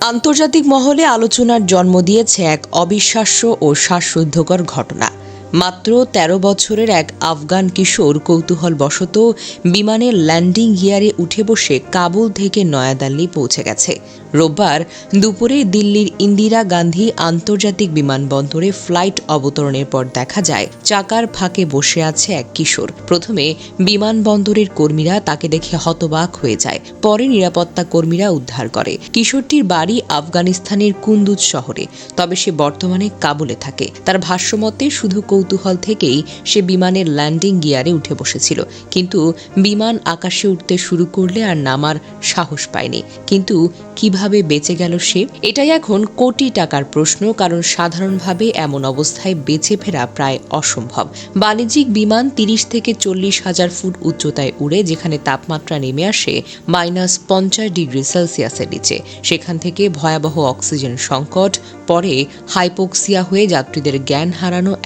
আন্তর্জাতিক মহলে আলোচনার জন্ম দিয়েছে এক অবিশ্বাস্য ও শ্বাসরুদ্ধকর ঘটনা। মাত্র ১৩ বছরের এক আফগান কিশোর কৌতূহলবশত বিমানের ল্যান্ডিং গিয়ারে উঠে বসে কাবুল থেকে নয়াদিল্লি পৌঁছে গেছে। রোববার দুপুরে দিল্লির ইন্দিরা গান্ধী আন্তর্জাতিক বিমানবন্দরে ফ্লাইট অবতরণের পর দেখা যায়, চাকার ফাঁকে বসে আছে এক কিশোর। প্রথমে বিমানবন্দরের কর্মীরা তাকে দেখে হতবাক হয়ে যায়, পরে নিরাপত্তা কর্মীরা উদ্ধার করে। কিশোরটির বাড়ি আফগানিস্তানের কুন্দুজ শহরে, তবে সে বর্তমানে কাবুলে থাকে। তার ভাষ্যমতে, শুধু কৌতূহল থেকেই সে বিমানের ল্যান্ডিং গিয়ারে উঠে বসেছিল। কিন্তু বিমান আকাশে উঠতে শুরু করলে আর নামার সাহস পায়নি। কিন্তু কীভাবে বেঁচে গেল সে? এটাই এখন কোটি টাকার প্রশ্ন, কারণ সাধারণভাবে এমন অবস্থায় বেঁচে ফেরা প্রায় অসম্ভব। বাণিজ্যিক বিমান তিরিশ থেকে চল্লিশ হাজার ফুট উচ্চতায় উড়ে, যেখানে তাপমাত্রা নেমে আসে মাইনাস পঞ্চাশ ডিগ্রি সেলসিয়াসের নিচে। সেখান থেকে ভয়াবহ অক্সিজেন সংকট, পরে হাইপোক্সিয়া হয়ে যাত্রীদের জ্ঞান হারানো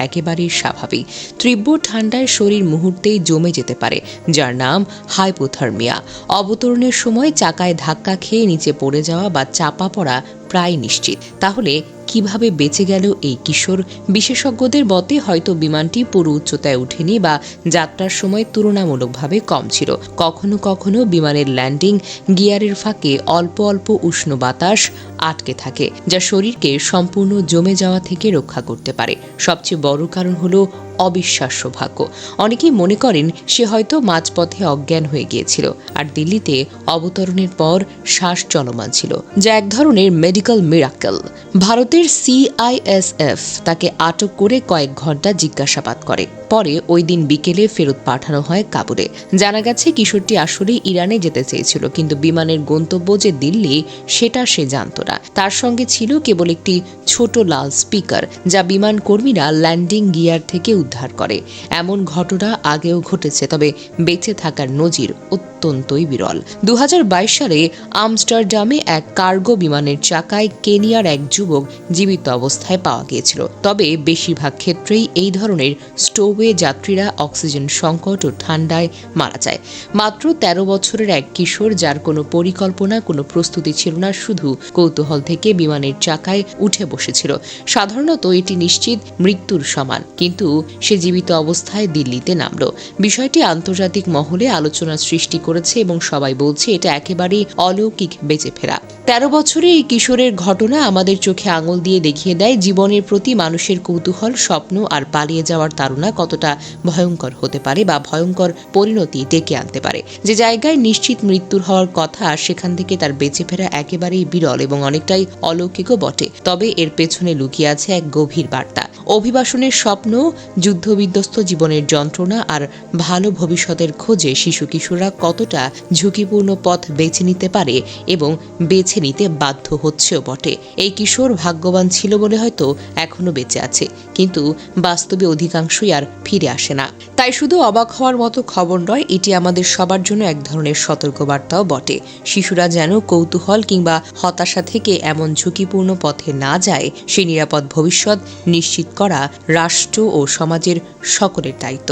একেবারেই স্বাভাবিক। তীব্র ঠান্ডায় শরীর মুহূর্তেই জমে যেতে পারে, যার নাম হাইপোথার্মিয়া। অবতরণের সময় চাকায় ধাক্কা খেয়ে নিচে পড়ে যাওয়া বা চাপা পড়া প্রায় নিশ্চিত। তাহলে কীভাবে বেঁচে গেল এই কিশোর? বিশেষজ্ঞদের মতে হয়তো বিমানটি পুরো উচ্চতায় ওঠেনি বা যাত্রার সময় তুলনামূলকভাবে কম ছিল। কখনো কখনো বিমানের ল্যান্ডিং গিয়ারের ফাঁকে অল্প অল্প উষ্ণ বাতাস আটকে থাকে, যা শরীরকে সম্পূর্ণ জমে যাওয়া থেকে রক্ষা করতে পারে। সবচেয়ে বড় কারণ হলো অবিশ্বাস্য ভাগ্য। অনেকেই মনে করেন, সে হয়তো মাঝপথে অজ্ঞান হয়ে গিয়েছিল আর দিল্লিতে অবতরণের পর শ্বাস চলমান ছিল, যা এক ধরনের মেডিকেল মিরাক্কেল ভারতের সিআইএসএফ তাকে আটক করে কয়েক ঘণ্টা জিজ্ঞাসাবাদ করে। পরে ওই দিন বিকেলে ফেরত পাঠানো হয় কাবুলে। জানা গেছে, কিশোরটি আসলে ইরানে যেতে চেয়েছিল, কিন্তু বিমানের গন্তব্য যে দিল্লি, সেটা সে জানত না। তার সঙ্গে ছিল কেবল একটি ছোট লাল স্পিকার, যা বিমান কর্মীরা ল্যান্ডিং গিয়ার থেকে উদ্ধার করে। এমন ঘটনা আগেও ঘটেছে, তবে বেঁচে থাকার নজির অত্যন্তই বিরল। দু হাজার বাইশ সালে আমস্টারডামে এক কার্গো বিমানের চাকায় কেনিয়ার এক যুবক জীবিত অবস্থায় পাওয়া গিয়েছিল। তবে বেশিরভাগ ক্ষেত্রেই এই ধরনের স্টোভে যাত্রীরা অক্সিজেন সংকট ও ঠান্ডায় মারা যায়। মাত্র ১৩ বছরের এক কিশোর, যার কোনো পরিকল্পনা, কোনো প্রস্তুতি ছিল না, শুধু কৌতূহল থেকে বিমানের চাকায় উঠে বসেছিল। সাধারণত এটি নিশ্চিত মৃত্যুর সমান। কিন্তু সে জীবিত অবস্থায় দিল্লিতে নামল। বিষয়টি আন্তর্জাতিক মহলে আলোচনার সৃষ্টি করেছে এবং সবাই বলছে এটা একেবারেই অলৌকিক বেঁচে ফেরা। তেরো বছরে এই কিশোরের ঘটনা আমাদের চোখে আঙুল দিয়ে দেখিয়ে দেয়, জীবনের প্রতি মানুষের কৌতূহল, স্বপ্ন আর পালিয়ে যাওয়ার তাড়না কতটা ভয়ঙ্কর হতে পারে বা ভয়ঙ্কর পরিণতি ডেকে আনতে পারে। যে জায়গায় নিশ্চিত মৃত্যুর হওয়ার কথা, সেখান থেকে তার বেঁচে ফেরা একেবারেই বিরল এবং অনেকটাই অলৌকিকও বটে। তবে এর পেছনে লুকিয়ে আছে এক গভীর বার্তা। অভিবাসনের স্বপ্ন, যুদ্ধবিধ্বস্ত জীবনের যন্ত্রণা আর ভালো ভবিষ্যতের খোঁজে শিশু কিশোররা কতটা ঝুঁকিপূর্ণ পথ বেছে নিতে পারে এবং বেছে নিতে বাধ্য হচ্ছেও বটে। এই কিশোর ভাগ্যবান ছিল বলে হয়তো এখনও বেঁচে আছে, কিন্তু বাস্তবে অধিকাংশই আর ফিরে আসে না। তাই শুধু অবাক হওয়ার মতো খবর নয়, এটি আমাদের সবার জন্য এক ধরনের সতর্কবার্তাও বটে। শিশুরা যেন কৌতূহল কিংবা হতাশা থেকে এমন ঝুঁকিপূর্ণ পথে না যায়, সে নিরাপদ ভবিষ্যৎ নিশ্চিত করা রাষ্ট্র ও সমাজের সকলের দায়িত্ব।